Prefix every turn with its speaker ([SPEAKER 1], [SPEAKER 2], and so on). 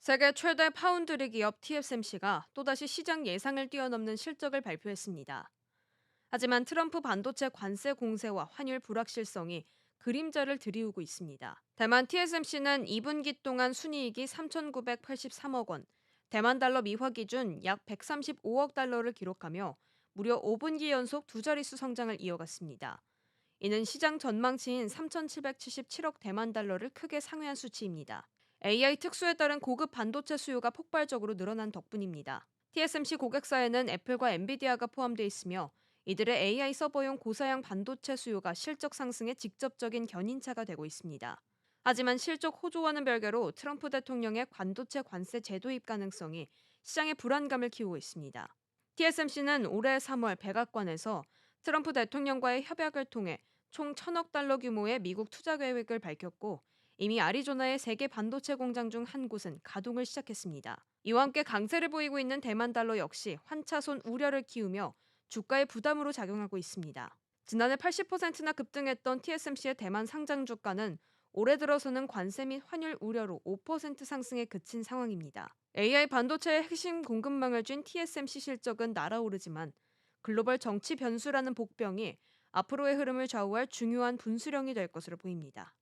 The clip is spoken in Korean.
[SPEAKER 1] 세계 최대 파운드리 기업 TSMC가 또다시 시장 예상을 뛰어넘는 실적을 발표했습니다. 하지만 트럼프 반도체 관세 공세와 환율 불확실성이 그림자를 들이우고 있습니다. 대만 TSMC는 2분기 동안 순이익이 3,983억 원, 대만 달러 미화 기준 약 135억 달러를 기록하며 무려 5분기 연속 두 자릿수 성장을 이어갔습니다. 이는 시장 전망치인 3,777억 대만 달러를 크게 상회한 수치입니다. AI 특수에 따른 고급 반도체 수요가 폭발적으로 늘어난 덕분입니다. TSMC 고객사에는 애플과 엔비디아가 포함되어 있으며 이들의 AI 서버용 고사양 반도체 수요가 실적 상승에 직접적인 견인차가 되고 있습니다. 하지만 실적 호조와는 별개로 트럼프 대통령의 반도체 관세 제도입 가능성이 시장의 불안감을 키우고 있습니다. TSMC는 올해 3월 백악관에서 트럼프 대통령과의 협약을 통해 총 1천억 달러 규모의 미국 투자 계획을 밝혔고 이미 아리조나의 세계 반도체 공장 중 한 곳은 가동을 시작했습니다. 이와 함께 강세를 보이고 있는 대만 달러 역시 환차손 우려를 키우며 주가의 부담으로 작용하고 있습니다. 지난해 80%나 급등했던 TSMC의 대만 상장 주가는 올해 들어서는 관세 및 환율 우려로 5% 상승에 그친 상황입니다. AI 반도체의 핵심 공급망을 쥔 TSMC 실적은 날아오르지만 글로벌 정치 변수라는 복병이 앞으로의 흐름을 좌우할 중요한 분수령이 될 것으로 보입니다.